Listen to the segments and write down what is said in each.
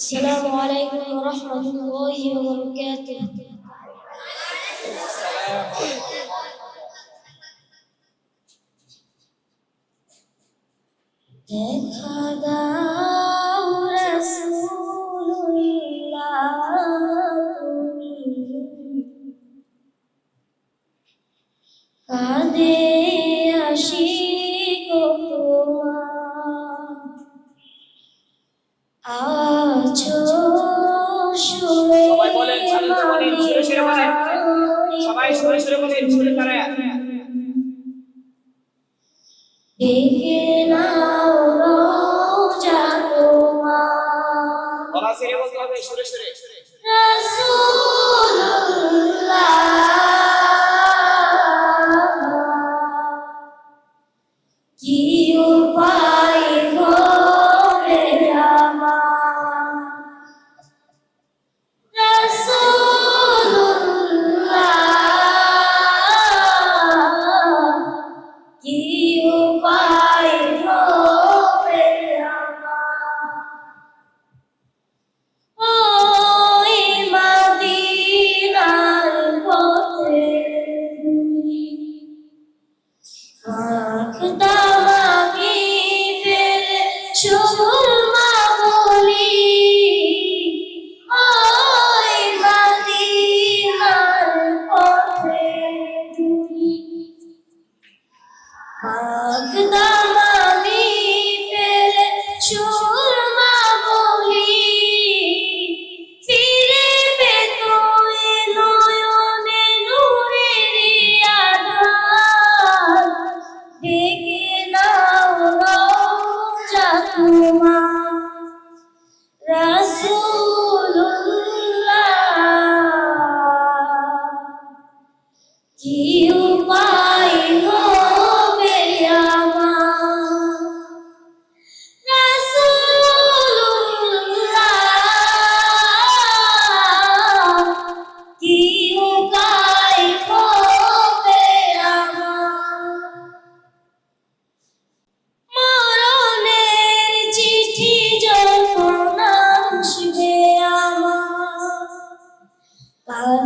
السلام عليكم ورحمة الله وبركاته Oh. সবাই সরে সরে বলে সরে তারা সরে সরে।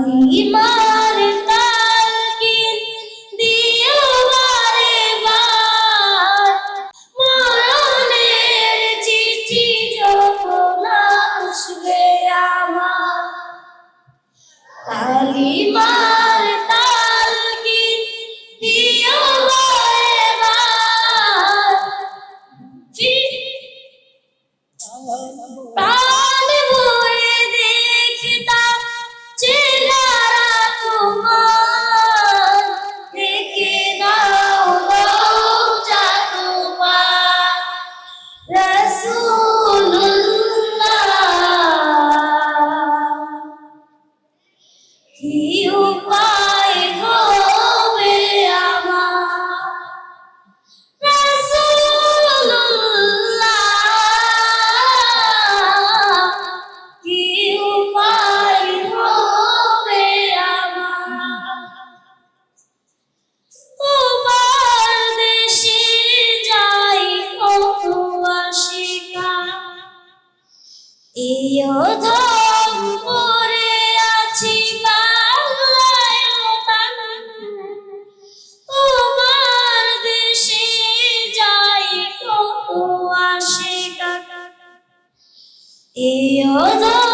imar いい夜空